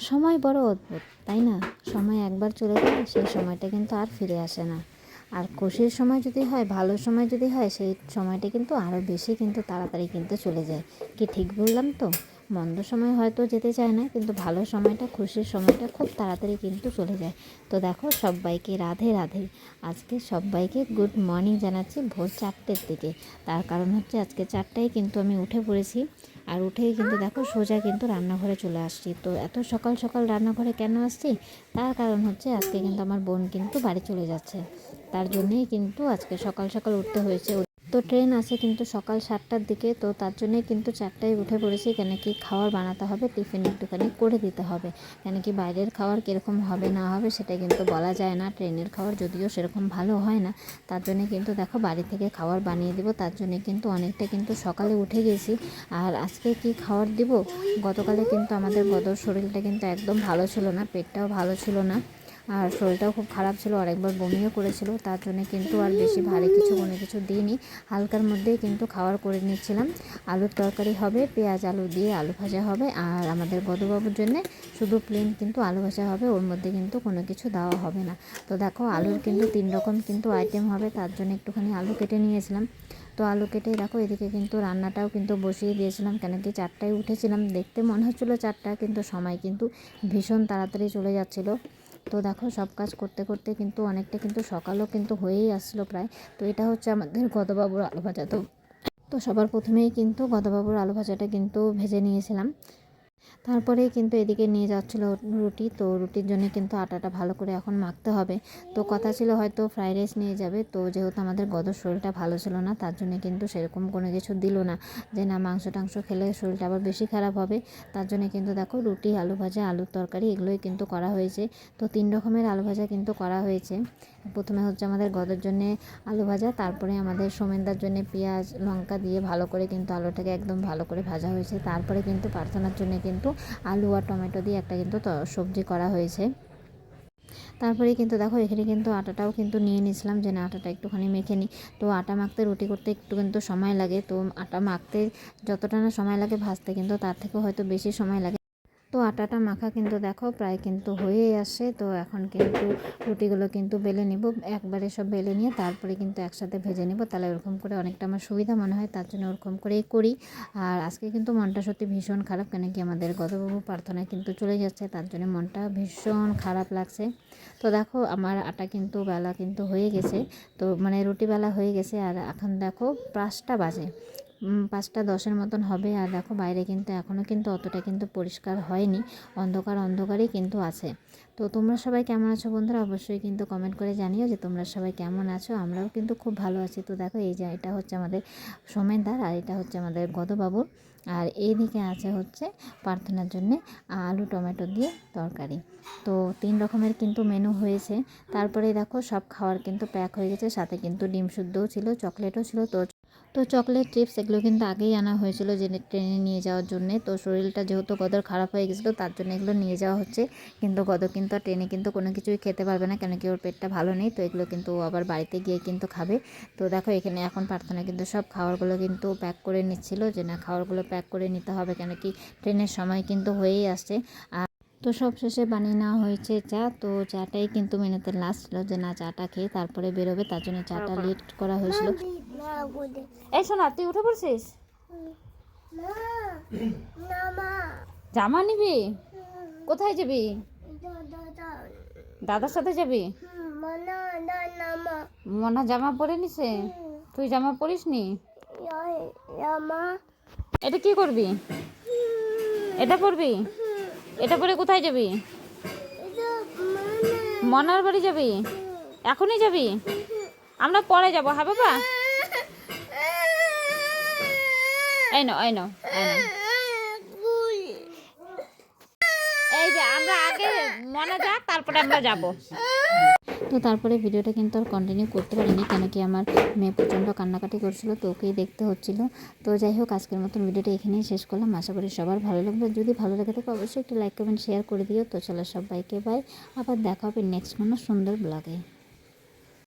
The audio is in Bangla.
সময় বড় অদ্ভুত, তাই না? সময় একবার চলে গেলে সেই সময়টা কিন্তু আর ফিরে আসে না। আর খুশির সময় যদি হয়, ভালো সময় যদি হয়, সেই সময়টা কিন্তু আরও বেশি কিন্তু তাড়াতাড়ি কিন্তু চলে যায়। কি ঠিক বললাম তো? মন্দ সময় হয়তো যেতে চায় না, কিন্তু ভালো সময়টা, খুশির সময়টা খুব তাড়াতাড়ি কিন্তু চলে যায়। তো দেখো, সবাইকে রাধে রাধে। আজকে সবাইকে গুড মর্নিং জানাচ্ছি ভোর চারটের দিকে। তার কারণ হচ্ছে আজকে চারটায় কিন্তু আমি উঠে পড়েছি, আর উঠেই কিন্তু দেখো সোজা কিন্তু রান্নাঘরে চলে আসছি। তো এত সকাল সকাল রান্নাঘরে কেন আসছি? তার কারণ হচ্ছে আজকে কিন্তু আমার বোন কিন্তু বাড়ি চলে যাচ্ছে। তার জন্যেই কিন্তু আজকে সকাল সকাল উঠতে হয়েছে। তো ট্রেন আছে কিন্তু সকাল সাতটার দিকে, তো তার জন্যই কিন্তু চারটায় উঠে পড়েছি। কেন কি খাবার বানাতে হবে, টিফিন একটুখানি করে দিতে হবে। কেন কি বাইরের খাবার কীরকম হবে, না হবে, সেটা কিন্তু বলা যায় না। ট্রেনের খাবার যদিও সেরকম ভালো হয় না, তার জন্যে কিন্তু দেখো বাড়ি থেকে খাবার বানিয়ে দিব। তার জন্যে কিন্তু অনেকটা কিন্তু সকালে উঠে গেছি। আর আজকে কি খাবার দিব? গতকালে কিন্তু আমাদের বদর শরীরটা কিন্তু একদম ভালো ছিল না, পেটটাও ভালো ছিল না। আর শরীরটাও খুব খারাপ ছিল, আরেকবার বমিও করেছিল, তার জন্য কিন্তু আর বেশি ভারী কিছু, কোনো কিছু দিইনি। হালকার মধ্যেই কিন্তু খাবার করে নিচ্ছিলাম। আলুর তরকারি হবে, পেঁয়াজ আলু দিয়ে আলু ভাজা হবে, আর আমাদের গদবাবুর জন্য শুধু প্লেন কিন্তু আলু ভাজা হবে, ওর মধ্যে কিন্তু কোনো কিছু দেওয়া হবে না। তো দেখো, আলুর কিন্তু তিন রকম কিন্তু আইটেম হবে, তার জন্য একটুখানি আলু কেটে নিয়েছিলাম। তো আলু কেটে দেখো, এদিকে কিন্তু রান্নাটাও কিন্তু বসিয়ে দিয়েছিলাম, কেন কি চারটায় উঠেছিলাম, দেখতে মনে হচ্ছিল চারটা, কিন্তু সময় কিন্তু ভীষণ তাড়াতাড়ি চলে যাচ্ছিল। তো দেখো সব কাজ করতে করতে কিন্তু অনেকটা কিন্তু সকালও কিন্তু হয়েই আসলো প্রায়। তো এটা হচ্ছে আমাদের গদবাবুর আলু ভাজা তো তো সবার প্রথমেই কিন্তু গদবাবুর আলু ভাজাটা কিন্তু ভেজে নিয়েছিলাম। তারপরেই কিন্তু এদিকে নিয়ে যাচ্ছিল রুটি। তো রুটির জন্য কিন্তু আটাটা ভালো করে এখন মাখতে হবে। তো কথা ছিল হয়তো ফ্রাইড রাইস নিয়ে যাবে। তো যেহেতু আমাদের গদর শরীরটা ভালো ছিল না, তার জন্য কিন্তু সেরকম কোনো কিছু দিল না যে, না, মাংস টাংস খেলে শরীরটা আবার বেশি খারাপ হবে। তার জন্য কিন্তু দেখো রুটি, আলু ভাজা, আলুর তরকারি এগুলোই কিন্তু করা হয়েছে। তো তিন রকমের আলু ভাজা কিন্তু করা হয়েছে। প্রথমে হচ্ছে আমাদের গদের জন্যে আলু ভাজা, তারপরে আমাদের সোমেনদার জন্য পেঁয়াজ, লঙ্কা দিয়ে ভালো করে কিন্তু আলুটাকে একদম ভালো করে ভাজা হয়েছে। তারপরে কিন্তু প্রার্থনার জন্য কিন্তু আলু আর টমেটো দিয়ে একটা কিন্তু সবজি করা হয়েছে। তারপরে কিন্তু দেখো, এখানে কিন্তু আটাটাও কিন্তু নিয়ে নিয়েছিলাম যে না, আটাটা একটুখানি মেখে নিই। তো আটা মাখতে রুটি করতে একটু কিন্তু সময় লাগে। তো আটা মাখতে যতটা না সময় লাগে ভাজতে কিন্তু তার থেকেও হয়তো বেশি সময় লাগে। তো আটাটা মাখা কিন্তু দেখো প্রায় কিন্তু হয়েই আসে। তো এখন কিন্তু রুটিগুলো কিন্তু বেলে নিব, একবারে সব বেলে নিয়ে তারপরে কিন্তু একসাথে ভেজে নিব। তাহলে ওরকম করে অনেকটা আমার সুবিধা মনে হয়, তার জন্য ওরকম করেই করি। আর আজকে কিন্তু মনটা সত্যি ভীষণ খারাপ, কেন কি আমাদের গতবাবু প্রার্থনায় কিন্তু চলে যাচ্ছে, তার জন্য মনটা ভীষণ খারাপ লাগছে। তো দেখো আমার আটা কিন্তু বেলা কিন্তু হয়ে গেছে, তো মানে রুটি বেলা হয়ে গেছে। আর এখন দেখো পাঁচটা বাজে। পাঁচটা দশের মতন হবে। আর দেখো বাইরে কিন্তু এখনও কিন্তু অতটা কিন্তু পরিষ্কার হয়নি। অন্ধকার অন্ধকারই কিন্তু আছে। তো তোমরা সবাই কেমন আছো বন্ধুরা? অবশ্যই কিন্তু কমেন্ট করে জানিও যে তোমরা সবাই কেমন আছো। আমরাও কিন্তু খুব ভালো আছি। তো দেখো এই যে এটা হচ্ছে আমাদের সোমেনদার আর এটা হচ্ছে আমাদের গদবাবুর আর এইদিকে আছে হচ্ছে প্রার্থনার জন্যে আলু টমেটো দিয়ে তরকারি। তো তিন রকমের কিন্তু মেনু হয়েছে। তারপরে দেখো সব খাওয়ার কিন্তু প্যাক হয়ে গেছে। সাথে কিন্তু ডিম শুদ্ধও ছিল, চকলেটও ছিল। তো তো চকলেট চিপস এগুলো কিন্তু আগেই আনা হয়েছিল যে ট্রেনে নিয়ে যাওয়ার জন্যে। তো শরীরটা যেহেতু গদর খারাপ হয়ে গেছিল তার জন্য এগুলো নিয়ে যাওয়া হচ্ছে। কিন্তু গদ কিন্তু আর ট্রেনে কিন্তু কোনো কিছুই খেতে পারবে না কেন কি ওর পেটটা ভালো নেই তো এগুলো কিন্তু আবার বাড়িতে গিয়ে কিন্তু খাবে। তো দেখো এখানে এখন প্রার্থনা কিন্তু সব খাবারগুলো কিন্তু প্যাক করে নিচ্ছিল যে না খাবারগুলো প্যাক করে নিতে হবে কেন কি ট্রেনের সময় কিন্তু হয়েই আসছে। আর তো সব শেষে বানিয়ে নেওয়া হয়েছে চা তো চাটাই কিন্তু মেনেতে লাস্ট ছিল যে না চাটা খেয়ে তারপরে বেরোবে তার জন্য চাটা লেট করা হয়েছিল। এই শোনা তুই উঠে পড়ছিস? জামা নিবি? কোথায় যাবি? দাদার সাথে যাবি? মনা জামা পরে নিছে? তুই জামা পরিস নি? এটা কি করবি? এটা পরবি? এটা পরে কোথায় যাবি? মনার বাড়ি যাবি? এখনই যাবি? আমরা পরে যাব হ্যাঁ বাবা? এই নো এই নো এই যে আমরা আগে মনে তারপরে আমরা যাব। তো তারপরে ভিডিওটা কিন্তু আর কন্টিনিউ করতে পারিনি, কেন কি আমার মেয়ে প্রচণ্ড কান্নাকাটি করছিল, তো ওকেই দেখতে হচ্ছিল। তো যাই হোক, আজকের মতন ভিডিওটা এখানেই শেষ করলাম। আশা করি সবার ভালো লাগবে যদি ভালো লাগে থাকে, অবশ্যই একটু লাইক কমেন্ট শেয়ার করে দিও। তো চলো সবাইকে বাই আবার দেখা হবে নেক্সট কোনো সুন্দর ব্লগে